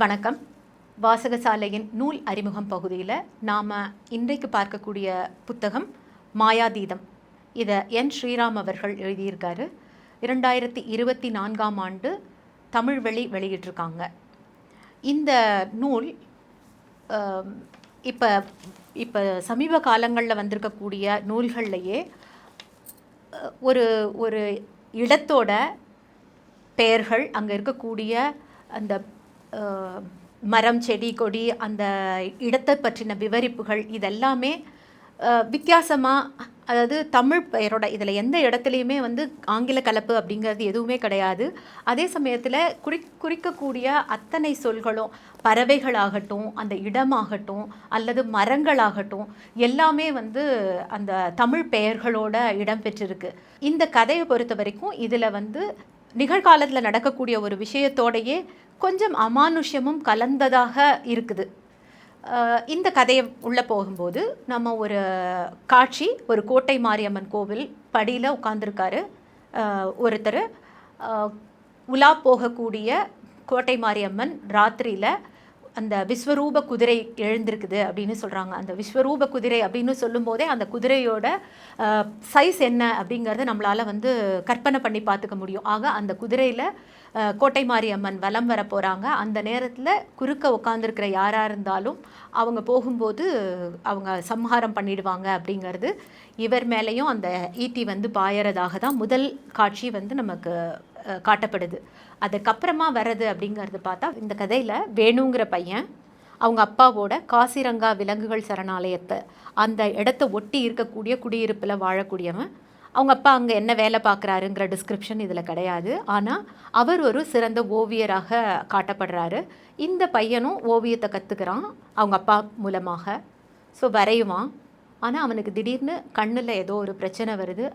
வணக்கம். வாசகசாலையின் நூல் அறிமுகம் பகுதியில் நாம் இன்றைக்கு பார்க்கக்கூடிய புத்தகம் மாயாதீதம். இதை என் ஸ்ரீராம் அவர்கள் எழுதியிருக்காரு. இரண்டாயிரத்தி இருபத்தி நான்காம் ஆண்டு தமிழ் வெளி வெளியிட்டிருக்காங்க. இந்த நூல் இப்போ இப்போ சமீப காலங்களில் வந்திருக்கக்கூடிய நூல்கள்லையே ஒரு ஒரு இடத்தோட பெயர்கள் அங்கே இருக்கக்கூடிய அந்த மரம் செடி கொடி அந்த இடத்தை பற்றின விவரிப்புகள் இதெல்லாமே வித்தியாசமாக அதாவது தமிழ் பெயரோட இதில் எந்த இடத்துலையுமே வந்து ஆங்கில கலப்பு அப்படிங்கிறது எதுவுமே கிடையாது. அதே சமயத்தில் குறி குறிக்கக்கூடிய அத்தனை சொல்களும் பறவைகளாகட்டும் அந்த இடமாகட்டும் அல்லது மரங்களாகட்டும் எல்லாமே வந்து அந்த தமிழ் பெயர்களோட இடம் பெற்றிருக்கு. இந்த கதையை பொறுத்த வரைக்கும் இதில் வந்து நிகழ்காலத்தில் நடக்கக்கூடிய ஒரு விஷயத்தோடையே கொஞ்சம் அமானுஷ்யமும் கலந்ததாக இருக்குது. இந்த கதையை உள்ளே போகும்போது நம்ம ஒரு காட்சி ஒரு கோட்டை மாரியம்மன் கோவில் படியில் உட்காந்துருக்காரு ஒருத்தர். உலா போகக்கூடிய கோட்டை மாரியம்மன் ராத்திரியில் அந்த விஸ்வரூப குதிரை எழுந்திருக்குது அப்படின்னு சொல்கிறாங்க அந்த விஸ்வரூப குதிரை அப்படின்னு சொல்லும்போதே அந்த குதிரையோட சைஸ் என்ன அப்படிங்கிறத நம்மளால் வந்து கற்பனை பண்ணி பார்த்துக்க முடியும். ஆக அந்த குதிரையில் கோட்டை மாரியம்மன் வலம் வர போகிறாங்க அந்த நேரத்தில் குறுக்க உட்காந்துருக்கிற யாராக இருந்தாலும் அவங்க போகும்போது அவங்க சம்ஹாரம் பண்ணிடுவாங்க அப்படிங்கிறது. இவர் மேலேயும் அந்த ஈட்டி வந்து பாயறதாக தான் முதல் காட்சி வந்து நமக்கு காட்டப்படுது. அதுக்கப்புறமா வர்றது அப்படிங்கிறது பார்த்தா இந்த கதையில் வேணுங்கிற பையன் அவங்க அப்பாவோட காசிரங்கா விலங்குகள் சரணாலயத்தை அந்த இடத்த ஒட்டி இருக்கக்கூடிய குடியிருப்பில் வாழக்கூடியவன். அவங்க அப்பா அங்கே என்ன வேலை பார்க்குறாருங்கிற டிஸ்கிரிப்ஷன் இதில் கிடையாது. ஆனால் அவர் ஒரு சிறந்த ஓவியராக காட்டப்படுறாரு. இந்த பையனும் ஓவியத்தை கற்றுக்கிறான் அவங்க அப்பா மூலமாக. ஸோ வரையுவான். ஆனால் அவனுக்கு திடீர்னு கண்ணில் ஏதோ ஒரு பிரச்சனை வருது.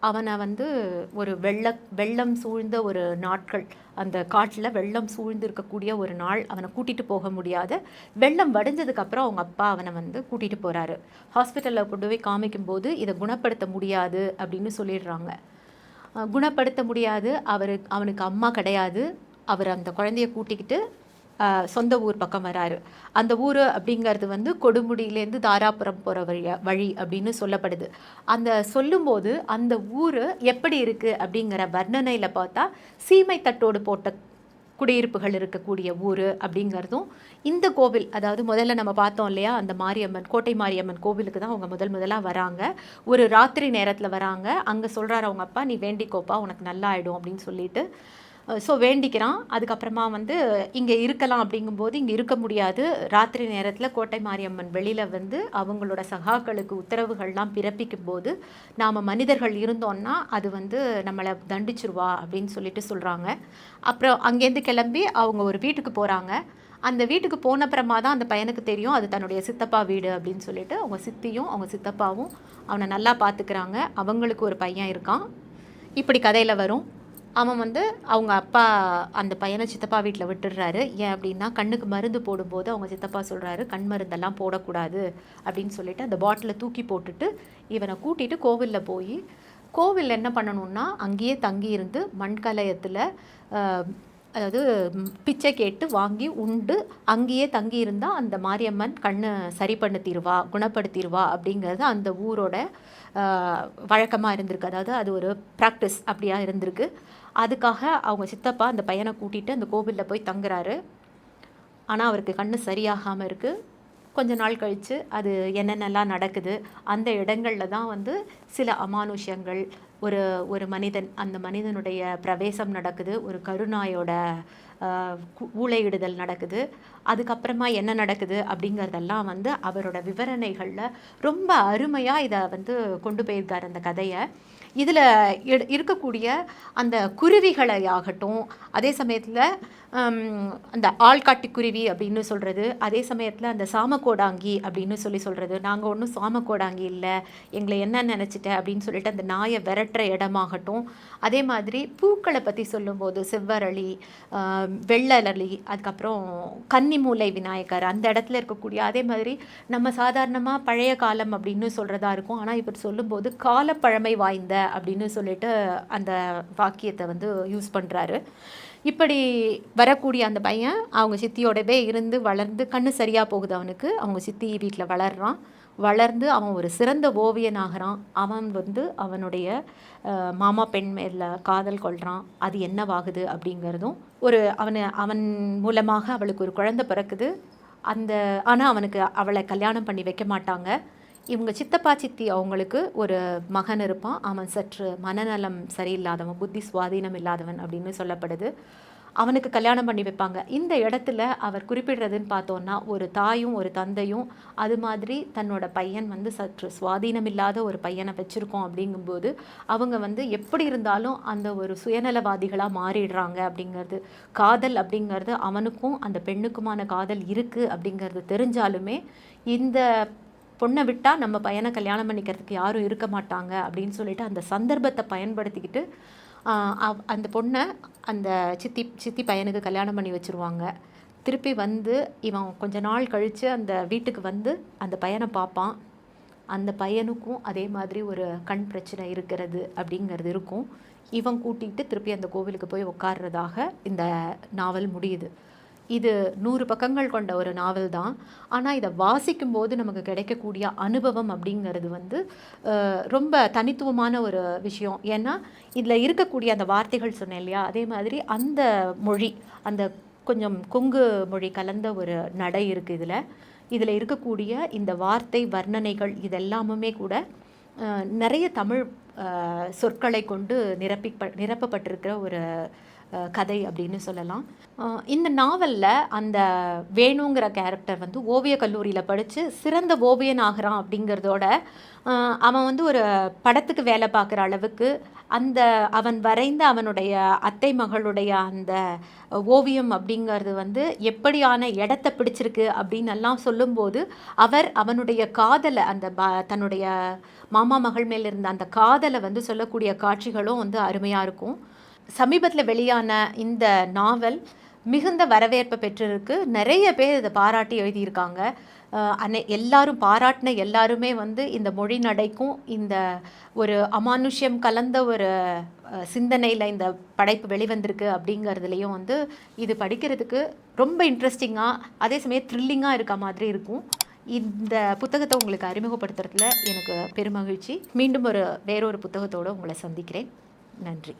அவனை வந்து ஒரு வெள்ள வெள்ளம் சூழ்ந்த ஒரு நாட்கள் அந்த காட்டில் வெள்ளம் சூழ்ந்து இருக்கக்கூடிய ஒரு நாள் அவனை கூட்டிகிட்டு போக முடியாத. வெள்ளம் வடிஞ்சதுக்கப்புறம் அவங்க அப்பா அவனை வந்து கூட்டிகிட்டு போகிறாரு ஹாஸ்பிட்டலில் கொண்டு போய் காமிக்கும்போது இதை குணப்படுத்த முடியாது அப்படின்னு சொல்லிடுறாங்க. குணப்படுத்த முடியாது. அவர் அவனுக்கு அம்மா கிடையாது. அவர் அந்த குழந்தைய கூட்டிக்கிட்டு சொந்த ஊர் பக்கம் வராரு. அந்த ஊர் அப்படிங்கிறது வந்து கொடுமுடியிலேருந்து தாராபுரம் போகிற வழியா வழி அப்படின்னு சொல்லப்படுது. அந்த சொல்லும்போது அந்த ஊர் எப்படி இருக்குது அப்படிங்கிற வர்ணனையில் பார்த்தா சீமை தட்டோடு போட்ட குடியிருப்புகள் இருக்கக்கூடிய ஊர் அப்படிங்கிறதும் இந்த கோவில் அதாவது முதல்ல நம்ம பார்த்தோம் இல்லையா அந்த மாரியம்மன் கோட்டை மாரியம்மன் கோவிலுக்கு தான் அவங்க முதல் முதலாக வராங்க. ஒரு ராத்திரி நேரத்தில் வராங்க. அங்கே சொல்கிறாரு அவங்க அப்பா நீ வேண்டிக்கோப்பா உனக்கு நல்லா ஆகிடும் அப்படின்னு சொல்லிட்டு ஸோ வேண்டிக்கிறான். அதுக்கப்புறமா வந்து இங்கே இருக்கலாம் அப்படிங்கும்போது இங்கே இருக்க முடியாது. ராத்திரி நேரத்தில் கோட்டை மாரியம்மன் வெளியில் வந்து அவங்களோட சகாக்களுக்கு உத்தரவுகள்லாம் பிறப்பிக்கும் போது நாம் மனிதர்கள் இருந்தோம்னா அது வந்து நம்மளை தண்டிச்சிருவா அப்படின்னு சொல்லிட்டு சொல்கிறாங்க அப்புறம் அங்கேருந்து கிளம்பி அவங்க ஒரு வீட்டுக்கு போகிறாங்க அந்த வீட்டுக்கு போனப்புறமா தான் அந்த பையனுக்கு தெரியும் அது தன்னுடைய சித்தப்பா வீடு அப்படின்னு சொல்லிட்டு அவங்க சித்தியும் அவங்க சித்தப்பாவும் அவனை நல்லா பார்த்துக்கிறாங்க அவங்களுக்கு ஒரு பையன் இருக்கான். இப்படி கதையில் வரும். அவன் வந்து அவங்க அப்பா அந்த பையனை சித்தப்பா வீட்டில் விட்டுடுறாரு. ஏன் அப்படின்னா கண்ணுக்கு மருந்து போடும்போது அவங்க சித்தப்பா சொல்கிறாரு கண் மருந்தெல்லாம் போடக்கூடாது அப்படின்னு சொல்லிட்டு அந்த பாட்டிலை தூக்கி போட்டுட்டு இவனை கூட்டிட்டு கோவிலில் போய் கோவிலில் என்ன பண்ணணும்னா அங்கேயே தங்கி இருந்து மண்கலயத்தில் அதாவது பிச்சை கேட்டு வாங்கி உண்டு அங்கேயே தங்கி இருந்தால் அந்த மாரியம்மன் கண்ணை சரி பண்ணுத்திடுவா குணப்படுத்திடுவா அப்படிங்கிறது அந்த ஊரோட வழக்கமாக இருந்திருக்கு. அதாவது அது ஒரு ப்ராக்டிஸ் அப்படியா இருந்திருக்கு. அதுக்காக அவங்க சித்தப்பா அந்த பையனை கூட்டிகிட்டு அந்த கோவிலில் போய் தங்குறாரு. ஆனால் அவருக்கு கண்ணு சரியாகாமல் இருக்குது கொஞ்ச நாள் கழித்து அது என்னென்னலாம் நடக்குது அந்த இடங்களில் தான் வந்து சில அமானுஷ்யங்கள் ஒரு ஒரு மனிதன் அந்த மனிதனுடைய பிரவேசம் நடக்குது ஒரு கருணாயோட ஊழையிடுதல் நடக்குது. அதுக்கப்புறமா என்ன நடக்குது அப்படிங்கிறதெல்லாம் வந்து அவரோட விவரணைகளில் ரொம்ப அருமையாக இதை வந்து கொண்டு போயிருக்கார் அந்த கதையை. இதில் இருக்கக்கூடிய அந்த குருவிகளை ஆகட்டும் அதே சமயத்தில் அந்த ஆள்காட்டுக்குருவி அப்படின்னு சொல்கிறது அதே சமயத்தில் அந்த சாமக்கோடாங்கி அப்படின்னு சொல்லி சொல்கிறது நாங்கள் ஒன்றும் சாமக்கோடாங்கி இல்லை எங்களை என்ன நினச்சிட்ட அப்படின்னு சொல்லிட்டு அந்த நாயை விரட்டுற இடமாகட்டும் அதே மாதிரி பூக்களை பற்றி சொல்லும்போது செவ்வரளி வெள்ளரளி அதுக்கப்புறம் கன்னிமூலை விநாயகர் அந்த இடத்துல இருக்கக்கூடிய அதே மாதிரி நம்ம சாதாரணமாக பழைய காலம் அப்படின்னு சொல்கிறதா இருக்கும். ஆனால் இவர் சொல்லும்போது காலப்பழமை வாய்ந்த அப்படின்னு சொல்லிட்டு அந்த வாக்கியத்தை வந்து யூஸ் பண்ணுறாரு இப்படி வரக்கூடிய அந்த பையன் அவங்க சித்தியோடவே இருந்து வளர்ந்து கண்ணு சரியாக போகுது அவனுக்கு. அவங்க சித்தி வீட்டில் வளர்றான். வளர்ந்து அவன் ஒரு சிறந்த ஓவியனாகிறான். அவன் வந்து அவனுடைய மாமா பெண் மேல காதல் கொள்கிறான் அது என்னவாகுது அப்படிங்கிறதும் ஒரு அவனை அவன் மூலமாக அவளுக்கு ஒரு குழந்தை பிறக்குது. அந்த ஆனால் அவனுக்கு அவளை கல்யாணம் பண்ணி வைக்க மாட்டாங்க. இவங்க சித்தப்பா சித்தி அவங்களுக்கு ஒரு மகன் இருப்பான். அவன் சற்று மனநலம் சரியில்லாதவன் புத்தி சுவாதீனம் இல்லாதவன் அப்படின்னு சொல்லப்படுது. அவனுக்கு கல்யாணம் பண்ணி வைப்பாங்க. இந்த இடத்துல அவர் குறிப்பிடுறதுன்னு பார்த்தோன்னா ஒரு தாயும் ஒரு தந்தையும் அது மாதிரி தன்னோட பையன் வந்து சற்று சுவாதீனம் இல்லாத ஒரு பையனை வச்சுருக்கோம் அப்படிங்கும்போது அவங்க வந்து எப்படி இருந்தாலும் அந்த ஒரு சுயநலவாதிகளாக மாறிடுறாங்க அப்படிங்கிறது. காதல் அப்படிங்கிறது அவனுக்கும் அந்த பெண்ணுக்குமான காதல் இருக்குது அப்படிங்கிறது தெரிஞ்சாலுமே இந்த பொண்ணை விட்டால் நம்ம பையனை கல்யாணம் பண்ணிக்கிறதுக்கு யாரும் இருக்க மாட்டாங்க அப்படின்னு சொல்லிட்டு அந்த சந்தர்ப்பத்தை பயன்படுத்திக்கிட்டு அந்த பொண்ணை அந்த சித்தி சித்தி பையனுக்கு கல்யாணம் பண்ணி வச்சுருவாங்க. திருப்பி வந்து இவன் கொஞ்ச நாள் கழித்து அந்த வீட்டுக்கு வந்து அந்த பையனை பார்ப்பான். அந்த பையனுக்கும் அதே மாதிரி ஒரு கண் பிரச்சனை இருக்கிறது அப்படிங்கிறது இருக்கும். இவன் கூட்டிகிட்டு திருப்பி அந்த கோவிலுக்கு போய் உட்கார்றதாக இந்த நாவல் முடியுது. இது நூறு பக்கங்கள் கொண்ட ஒரு நாவல் தான். ஆனால் இதை வாசிக்கும்போது நமக்கு கிடைக்கக்கூடிய அனுபவம் அப்படிங்கிறது வந்து ரொம்ப தனித்துவமான ஒரு விஷயம். ஏன்னா இதில் இருக்கக்கூடிய அந்த வார்த்தைகள் சொன்னேன் இல்லையா? அதே மாதிரி அந்த மொழி அந்த கொஞ்சம் கொங்கு மொழி கலந்த ஒரு நடை இருக்குது இதில். இதில் இருக்கக்கூடிய இந்த வார்த்தை வர்ணனைகள் இதெல்லாமுமே கூட நிறைய தமிழ் சொற்களை கொண்டு நிரப்பி நிரப்பப்பட்டிருக்கிற ஒரு கதை அப்படின்னு சொல்லலாம். இந்த நாவலில் அந்த வேணுங்கிற கேரக்டர் வந்து ஓவியக் கல்லூரியில் படித்து சிறந்த ஓவியன் ஆகிறான் அப்படிங்கிறதோட அவன் வந்து ஒரு படத்துக்கு வேலை பார்க்குற அளவுக்கு அந்த அவன் வரைந்த அவனுடைய அத்தை மகளுடைய அந்த ஓவியம் அப்படிங்கிறது வந்து எப்படியான இடத்த பிடிச்சிருக்கு அப்படின்னு எல்லாம் சொல்லும்போது அவர் அவனுடைய காதலை அந்த ப- தன்னுடைய மாமா மகள் மேல் இருந்த அந்த காதலை வந்து சொல்லக்கூடிய காட்சிகளும் வந்து அருமையாக இருக்கும். சமீபத்தில் வெளியான இந்த நாவல் மிகுந்த வரவேற்பை பெற்றிருக்கு. நிறைய பேர் இதை பாராட்டி எழுதியிருக்காங்க. அன்னை அனை எல்லாரும் பாராட்டின எல்லாருமே வந்து இந்த மொழி நடைக்கும் இந்த ஒரு அமானுஷ்யம் கலந்த ஒரு சிந்தனையில் இந்த படைப்பு வெளிவந்திருக்கு அப்படிங்கிறதுலையும் வந்து இது படிக்கிறதுக்கு ரொம்ப இன்ட்ரெஸ்டிங்காக அதே சமயம் த்ரில்லிங்காக இருக்க மாதிரி இருக்கும். இந்த புத்தகத்தை உங்களுக்கு அறிமுகப்படுத்துறதுல எனக்கு பெருமகிழ்ச்சி. மீண்டும் ஒரு வேறொரு புத்தகத்தோடு உங்களை சந்திக்கிறேன். நன்றி.